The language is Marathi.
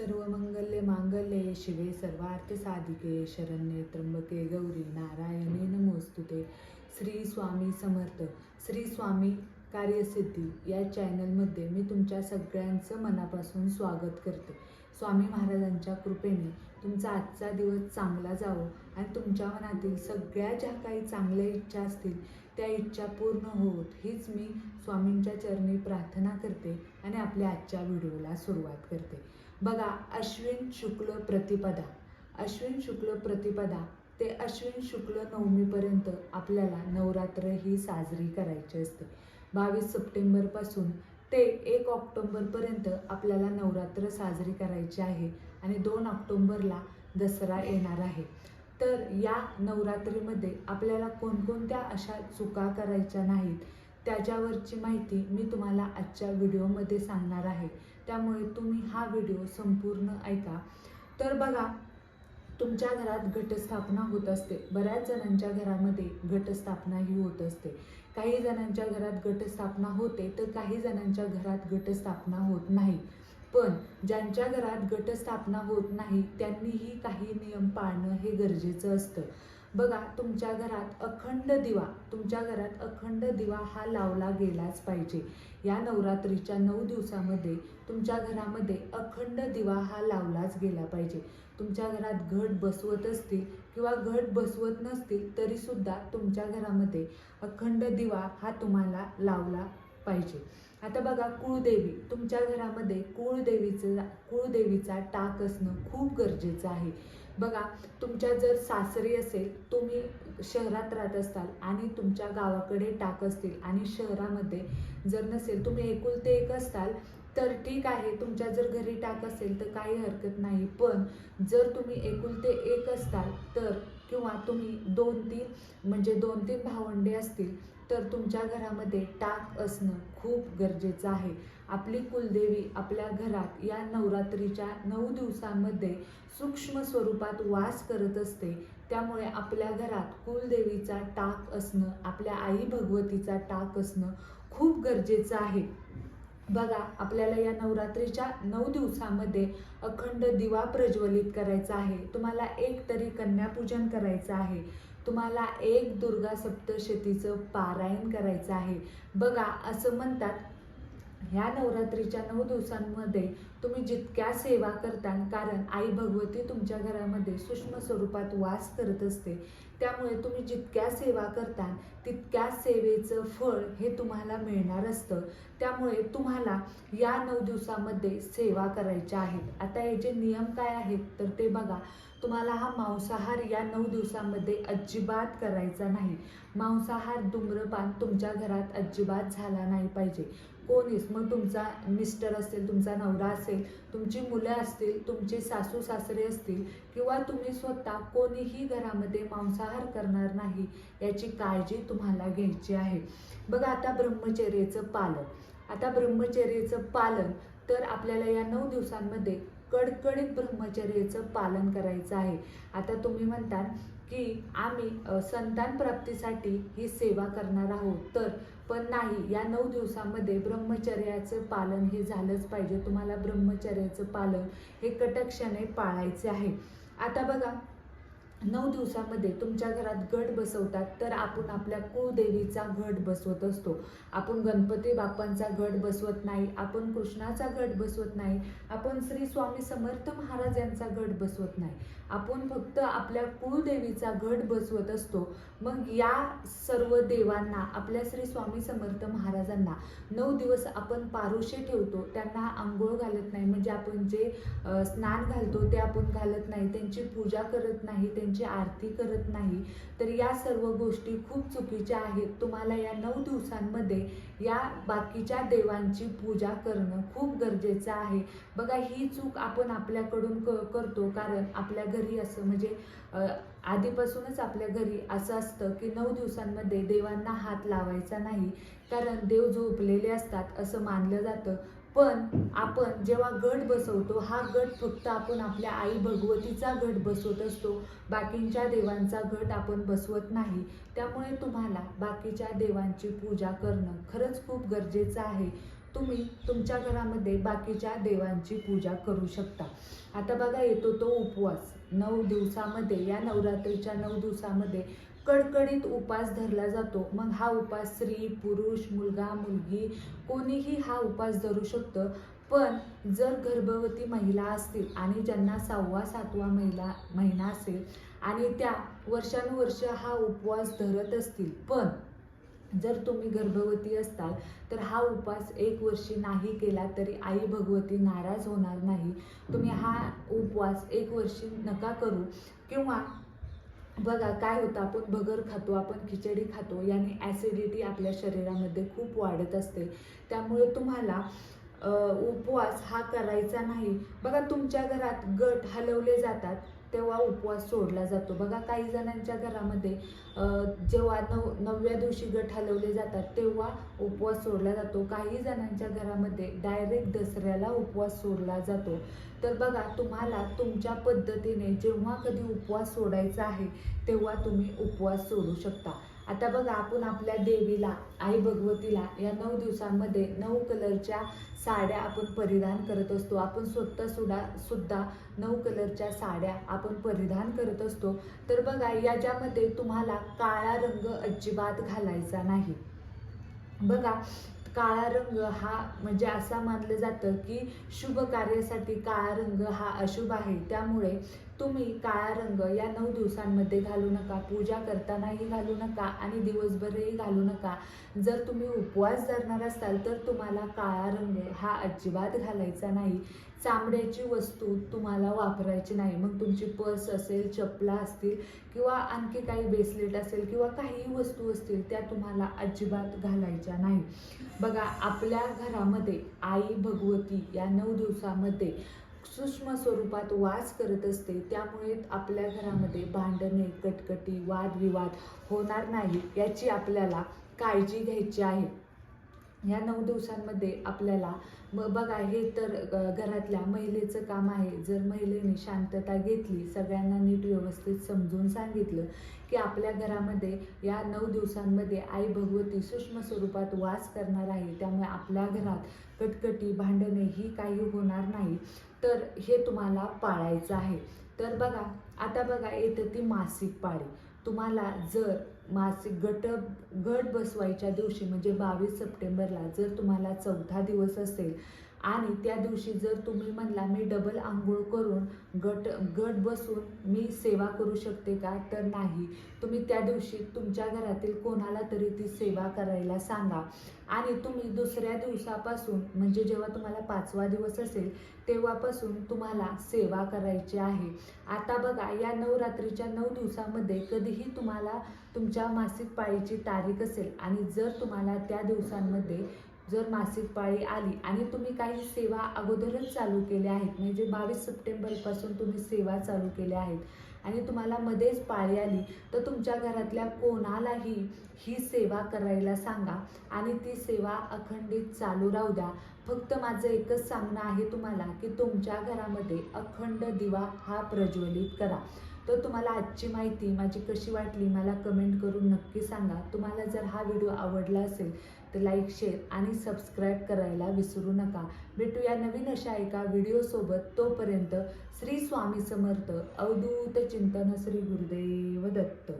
सर्व मंगल्य मांगल्ये शिवे सर्वार्थ साधिके शरण्ये त्र्यंबके गौरी नारायणे नमोस्तुते श्री स्वामी समर्थ। श्री स्वामी कार्यसिद्धी या चॅनलमध्ये मी तुमच्या सगळ्यांचं मनापासून स्वागत करते. स्वामी महाराजांच्या कृपेने तुमचा आजचा दिवस चांगला जावो आणि तुमच्या मनातील सगळ्या ज्या काही चांगल्या इच्छा असतील त्या इच्छा पूर्ण होत हीच मी स्वामींच्या चरणी प्रार्थना करते आणि आपल्या आजच्या व्हिडिओला सुरुवात करते. बघा अश्विन शुक्ल प्रतिपदा. अश्विन शुक्ल प्रतिपदा ते अश्विन शुक्ल नवमीपर्यंत आपल्याला नवरात्र ही साजरी करायची असते. बावीस सप्टेंबरपासून ते एक ऑक्टोंबरपर्यंत आपल्याला नवरात्र साजरी करायची आहे आणि दोन ऑक्टोंबरला दसरा येणार आहे. तर या नवरात्रीमध्ये आपल्याला कोणकोणत्या अशा चुका करायच्या नाहीत? त्याच्यावरची माहिती मी तुम्हाला आजच्या व्हिडिओमध्ये सांगणार आहे. त्यामुळे तुम्ही हा व्हिडिओ संपूर्ण ऐका. तर बघा तुमच्या घरात घटस्थापना होत असते. बऱ्याच जणांच्या घरामध्ये घटस्थापना ही होत असते. काही जणांच्या घरात घटस्थापना होते तर काही जणांच्या घरात घटस्थापना होत नाही. पण ज्यांच्या घरात घटस्थापना होत नाही त्यांनीही काही नियम पाळणं हे गरजेचं असतं. बघा तुमच्या घरात अखंड दिवा तुमच्या घरात अखंड दिवा हा लावला गेलाच पाहिजे. या नवरात्रीच्या नऊ दिवसामध्ये तुमच्या घरामध्ये अखंड दिवा हा लावलाच गेला पाहिजे. तुमच्या घरात घट बसवत असतील किंवा घट बसवत नसतील तरीसुद्धा तुमच्या घरामध्ये अखंड दिवा हा तुम्हाला लावला पाहिजे. आता बघा कुळदेवी. तुमच्या घरामध्ये कुळदेवीचं कुळदेवीचा टाक असणं खूप गरजेचं आहे. बघा तुमच्या जर सासरी असेल तुम्ही शहरात राहत असाल आणि तुमच्या गावाकडे टाक असतील आणि शहरामध्ये जर नसेल तुम्ही एकुलते एक असताल तर ठीक आहे तुमच्या जर घरी टाक असेल तर काही हरकत नाही. पण जर तुम्ही एकुलते एक असताल तर किंवा तुम्ही दोन तीन म्हणजे दोन तीन भावंडे असतील तर तुमच्या घरामध्ये टाक असणं खूप गरजेचं आहे. आपली कुलदेवी आपल्या घरात या नवरात्रीच्या नऊ दिवसांमध्ये सूक्ष्म स्वरूपात वास करत असते. त्यामुळे आपल्या घरात कुलदेवीचा टाक असणं आपल्या आई भगवतीचा टाक असणं खूप गरजेचं आहे. बघा आपल्याला या नवरात्रीच्या नऊ दिवसामध्ये अखंड दिवा प्रज्वलित करायचा आहे. तुम्हाला एक तरी कन्यापूजन करायचं आहे. तुम्हाला एक दुर्गा सप्तशतीचं पारायण करायचं आहे. बघा असं म्हणतात ह्या नवरात्रीच्या नऊ दिवसांमध्ये तुम्ही जितक्या सेवा करता कारण आई भगवती तुमच्या घरामध्ये सूक्ष्म स्वरूपात वास करत असते. त्यामुळे तुम्ही जितक्या सेवा करता तितक्या सेवेचं फळ हे तुम्हाला मिळणार असतं. त्यामुळे तुम्हाला या नऊ दिवसामध्ये सेवा करायच्या आहेत. आता याचे नियम काय आहेत तर ते बघा. तुम्हाला हा मांसाहार या नऊ दिवसांमध्ये अजिबात करायचा नाही. मांसाहार धूम्रपान तुमच्या घरात अजिबात झाला नाही पाहिजे. कोणीच मग तुमचा मिस्टर असेल तुमचा नवरा असेल तुमची मुलं असतील तुमचे सासू सासरे असतील किंवा तुम्ही स्वतः कोणीही घरामध्ये मांसाहार करणार नाही याची काळजी तुम्हाला घ्यायची आहे. बघा आता ब्रह्मचर्याचं पालन. आता ब्रह्मचर्याचं पालन तर आपल्याला या नऊ दिवसांमध्ये कडकडीत ब्रह्मचर्याचं पालन करायचं आहे. आता तुम्ही म्हणतात की आम्ही संतान प्राप्तीसाठी ही सेवा करणार आहोत. तर पण नाही या नऊ दिवसामध्ये ब्रह्मचर्याचं पालन हे झालंच पाहिजे. तुम्हाला ब्रह्मचर्याचं पालन हे कटक्षणे पाळायचे आहे. आता बघा नऊ दिवसामध्ये तुमच्या घरात गट बसवतात तर आपण आपल्या कुळदेवीचा घट बसवत असतो. आपण गणपती बाप्पांचा घट बसवत नाही आपण कृष्णाचा घट बसवत नाही आपण श्री स्वामी समर्थ महाराज यांचा घट बसवत नाही. आपण फक्त आपल्या कुळदेवीचा घट बसवत असतो. मग या सर्व देवांना आपल्या श्री स्वामी समर्थ महाराजांना नऊ दिवस आपण पारुशे ठेवतो. त्यांना आंघोळ घालत नाही. म्हणजे आपण जे स्नान घालतो ते आपण घालत नाही. त्यांची पूजा करत नाही. त्यांची आरती करत नाही तर या सर्व गोष्टी खूप चुकीच्या आहेत. तुम्हाला या नऊ दिवसांमध्ये या बाकीच्या देवांची पूजा करणं खूप गरजेचं आहे. बघा ही चूक आपण आपल्याकडून क करतो कारण आपल्या घरी असं म्हणजे आधीपासूनच आपल्या घरी असं असतं की नऊ दिवसांमध्ये देवांना हात लावायचा नाही कारण देव झोपलेले असतात असं मानलं जातं. पण आपण जेव्हा गट बसवतो हा गट फक्त आपण आपल्या आई भगवतीचा गट बसवत असतो. बाकींच्या देवांचा गट आपण बसवत नाही. त्यामुळे तुम्हाला बाकीच्या देवांची पूजा करणं खरंच खूप गरजेचं आहे. तुम्ही तुमच्या घरामध्ये बाकीच्या देवांची पूजा करू शकता. आता बघा येतो तो उपवास. नऊ दिवसामध्ये या नवरात्रीच्या नऊ दिवसामध्ये कडकडीत उपास धरला जातो. मग हा उपास स्त्री पुरुष मुलगा मुलगी कोणीही हा उपास धरू शकतं. पण जर गर्भवती महिला असतील आणि ज्यांना सहावा सातवा महिला महिना असेल आणि त्या वर्षानुवर्ष हा उपवास धरत असतील पण जर तुम्ही गर्भवती असताल तर हा उपवास एक वर्षी नाही केला तरी आई भगवती नाराज होणार नाही. तुम्ही हा उपवास एक वर्षी नका करू किंवा बघा काय होतं आपण भगर खातो आपण खिचडी खातो याने ॲसिडिटी आपल्या शरीरामध्ये खूप वाढत असते. त्यामुळे तुम्हाला उपवास हा करायचा नाही. बघा तुमच्या घरात गट हलवले जातात. तेव्हा उपवास सोडला जातो. बघा काही जणांच्या घरामध्ये जेव्हा नव नवव्या दिवशी गट हलवले जातात तेव्हा उपवास सोडला जातो. काही जणांच्या घरामध्ये डायरेक्ट दसऱ्याला उपवास सोडला जातो. तर बघा तुम्हाला तुमच्या पद्धतीने जेव्हा कधी उपवास सोडायचा आहे तेव्हा तुम्ही उपवास सोडू शकता. आता बघा आपण आपल्या देवीला आई भगवतीला या नऊ दिवसांमध्ये नऊ कलरच्या साड्या आपण परिधान करत असतो. आपण स्वतः सुद्धा सुद्धा नऊ कलरच्या साड्या आपण परिधान करत असतो. तर बघा याच्यामध्ये तुम्हाला काळा रंग अजिबात घालायचा नाही. बघा काळा रंग हा म्हणजे असा मानलं जातं की शुभ कार्यासाठी काळा रंग हा अशुभ आहे. त्यामुळे तुम्ही काळा रंग या नऊ दिवसांमध्ये घालू नका पूजा करतानाही घालू नका आणि दिवसभरही घालू नका. जर तुम्ही उपवास धरणार असाल तर तुम्हाला काळा रंग हा अजिबात घालायचा नाही. चामड्याची वस्तू तुम्हाला वापरायची नाही. मग तुमची पर्स असेल चपला असतील किंवा आणखी काही ब्रेसलेट असेल किंवा काही वस्तू असतील त्या तुम्हाला अजिबात घालायच्या नाही. बघा आपल्या घरामध्ये आई भगवती या नऊ दिवसामध्ये सूक्ष्म स्वरूपात वास करत असते त्यामुळे आपल्या घरामध्ये भांडणे कटकटी वादविवाद होणार नाही याची आपल्याला काळजी घ्यायची आहे. या नऊ दिवसांमध्ये आपल्याला मग बघा हे तर घरातल्या महिलेचं काम आहे. जर महिलेने शांतता घेतली सगळ्यांना नीट व्यवस्थित समजून सांगितलं की आपल्या घरामध्ये या नऊ दिवसांमध्ये आई भगवती सूक्ष्म स्वरूपात वास करणार आहे त्यामुळे आपल्या घरात कटकटी भांडणे ही काही होणार नाही. तर हे तुम्हाला पाळायचं आहे. तर बघा आता बघा येतं ती मासिक पाळी. तुम्हाला जर मासिक गट गट बसवायच्या दिवशी म्हणजे बावीस सप्टेंबरला जर तुम्हाला चौथा दिवस असेल आणि त्या दिवशी जर तुम्ही म्हणला मी डबल आंघोळ करून गट गट बसून मी सेवा करू शकते का? तर नाही. तुम्ही त्या दिवशी तुमच्या घरातील कोणाला तरी ती सेवा करायला सांगा. आणि तुम्ही दुसऱ्या दिवसापासून म्हणजे जेव्हा तुम्हाला पाचवा दिवस असेल तेव्हापासून तुम्हाला सेवा करायची आहे. आता बघा या नवरात्रीच्या नऊ दिवसामध्ये कधीही तुम्हाला तुमच्या मासिक पाळीची तारीख असेल आणि जर तुम्हाला त्या दिवसांमध्ये जर मासिक पाळी आली आणि तुम्ही काही सेवा अगोदरच चालू केल्या आहेत म्हणजे बावीस सप्टेंबरपासून तुम्ही सेवा चालू केल्या आहेत आणि तुम्हाला मध्येच पाळी आली तर तुमच्या घरातल्या कोणालाही ही सेवा करायला सांगा आणि ती सेवा अखंडित चालू राहू द्या. फक्त माझं एकच सांगणं आहे तुम्हाला की तुमच्या घरामध्ये अखंड दिवा हा प्रज्वलित करा. तर तुम्हाला आजची माहिती माझी कशी वाटली मला कमेंट करून नक्की सांगा. तुम्हाला जर हा व्हिडिओ आवडला असेल तर लाईक शेअर आणि सबस्क्राईब करायला विसरू नका. भेटूया नवीन अशा एका व्हिडिओसोबत तोपर्यंत श्री स्वामी समर्थ अवधूत चिंतन श्री गुरुदेव दत्त.